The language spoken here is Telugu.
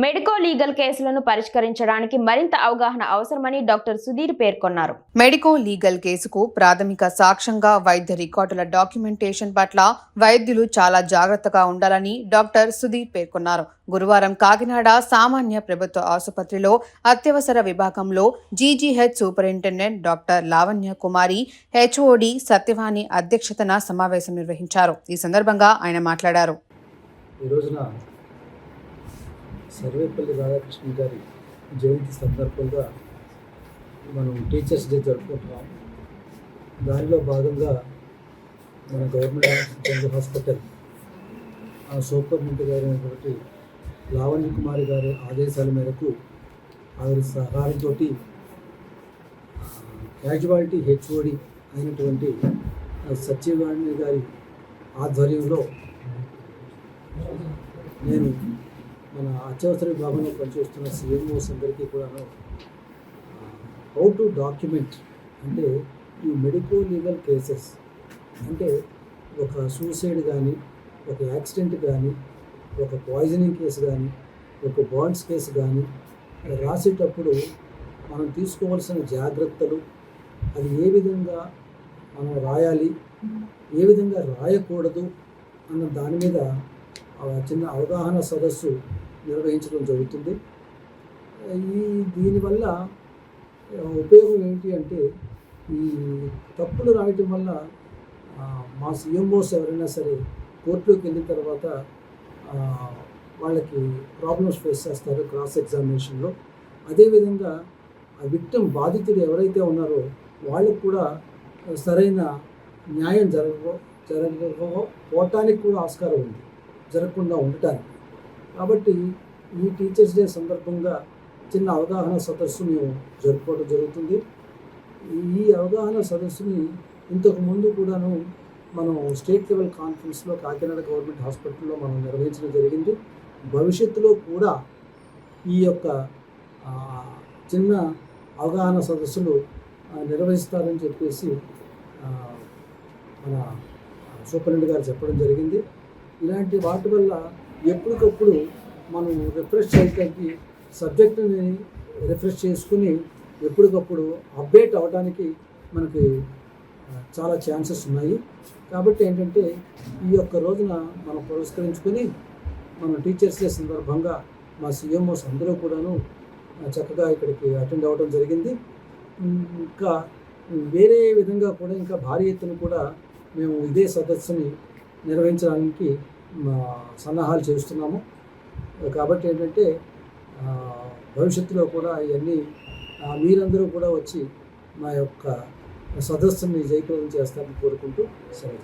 మెడికో లీగల్ కేసులను పరిష్కరించడానికి మరింత అవగాహన అవసరమని డాక్టర్ సుధీర్ పేర్కొన్నారు. మెడికో లీగల్ కేసుకు ప్రాథమిక సాక్ష్యంగా వైద్య రికార్డుల డాక్యుమెంటేషన్ పట్ల వైద్యులు చాలా జాగ్రత్తగా ఉండాలని డాక్టర్ సుధీర్ పేర్కొన్నారు. గురువారం కాకినాడ సామాన్య ప్రభుత్వ ఆసుపత్రిలో అత్యవసర విభాగంలో GGH superintendent doctor Lavanya Kumari HOD Satyavani అధ్యక్షతన సమావేశం నిర్వహించారు. ఈ సందర్భంగా ఆయన మాట్లాడారు. ఈ రోజున సర్వేపల్లి రాధాకృష్ణ గారి జయంతి సందర్భంగా మనం టీచర్స్ డే జరుపుకుంటున్నాం. దానిలో భాగంగా మన గవర్నమెంట్ జనరల్ హాస్పిటల్ ఆ సూపరింటెండెంట్ గారు అయినటువంటి లావణ్య కుమారి గారి ఆదేశాల మేరకు ఆవిడ సహాయంతో క్యాజువాలిటీ హెచ్ఓడి అయినటువంటి సత్యవాణి గారి ఆధ్వర్యంలో నేను మన అత్యవసర విభాగంలో పనిచేస్తున్న సిఎంఓస్ అందరికీ కూడాను హౌ టు డాక్యుమెంట్ అంటే ఈ మెడికో లీగల్ కేసెస్ అంటే ఒక సూసైడ్ కానీ ఒక యాక్సిడెంట్ కానీ ఒక పాయిజనింగ్ కేసు కానీ ఒక బాండ్స్ కేసు కానీ రాసేటప్పుడు మనం తీసుకోవాల్సిన జాగ్రత్తలు అది ఏ విధంగా మనం రాయాలి ఏ విధంగా రాయకూడదు అన్న దాని మీద చిన్న అవగాహన సదస్సు నిర్వహించడం జరుగుతుంది. ఈ దీనివల్ల ఉపయోగం ఏంటి అంటే ఈ తప్పులు రాయటం వల్ల మా సీఎంఓస్ ఎవరైనా సరే కోర్టులోకి వెళ్ళిన తర్వాత వాళ్ళకి ప్రాబ్లమ్స్ ఫేస్ చేస్తారు క్రాస్ ఎగ్జామినేషన్లో. అదేవిధంగా ఆ విక్టిమ్ బాధితుడు ఎవరైతే ఉన్నారో వాళ్ళకు కూడా సరైన న్యాయం జరగ జరగకపోవటానికి కూడా ఆస్కారం ఉంది. జరగకుండా ఉండటానికి. కాబట్టి ఈ టీచర్స్ డే సందర్భంగా చిన్న అవగాహన సదస్సు మేము జరుపుకోవడం జరుగుతుంది. ఈ అవగాహన సదస్సుని ఇంతకు ముందు కూడాను మనం స్టేట్ లెవెల్ కాన్ఫరెన్స్లో కాకినాడ గవర్నమెంట్ హాస్పిటల్లో మనం నిర్వహించడం జరిగింది. భవిష్యత్తులో కూడా ఈ యొక్క చిన్న అవగాహన సదస్సులు నిర్వహిస్తారని చెప్పేసి మన సూపరింటెండెంట్ గారు చెప్పడం జరిగింది. ఇలాంటి వాటి వల్ల ఎప్పటికప్పుడు మనం రిఫ్రెష్ చేయడానికి సబ్జెక్టుని రిఫ్రెష్ చేసుకుని ఎప్పటికప్పుడు అప్డేట్ అవ్వడానికి మనకి చాలా ఛాన్సెస్ ఉన్నాయి. కాబట్టి ఏంటంటే ఈ యొక్క రోజున మనం పురస్కరించుకొని మన టీచర్స్ డే సందర్భంగా మా సీఎంఓస్ అందరూ కూడాను చక్కగా ఇక్కడికి అటెండ్ అవ్వడం జరిగింది. ఇంకా వేరే విధంగా కూడా ఇంకా భారీ ఎత్తున కూడా మేము ఇదే సదస్సుని నిర్వహించడానికి మా సన్నాహాలు చేస్తున్నాము. కాబట్టి ఏంటంటే భవిష్యత్తులో కూడా ఇవన్నీ మీరందరూ కూడా వచ్చి మా యొక్క సదస్సుని జయప్రదం చేస్తారని కోరుకుంటూ సెలవు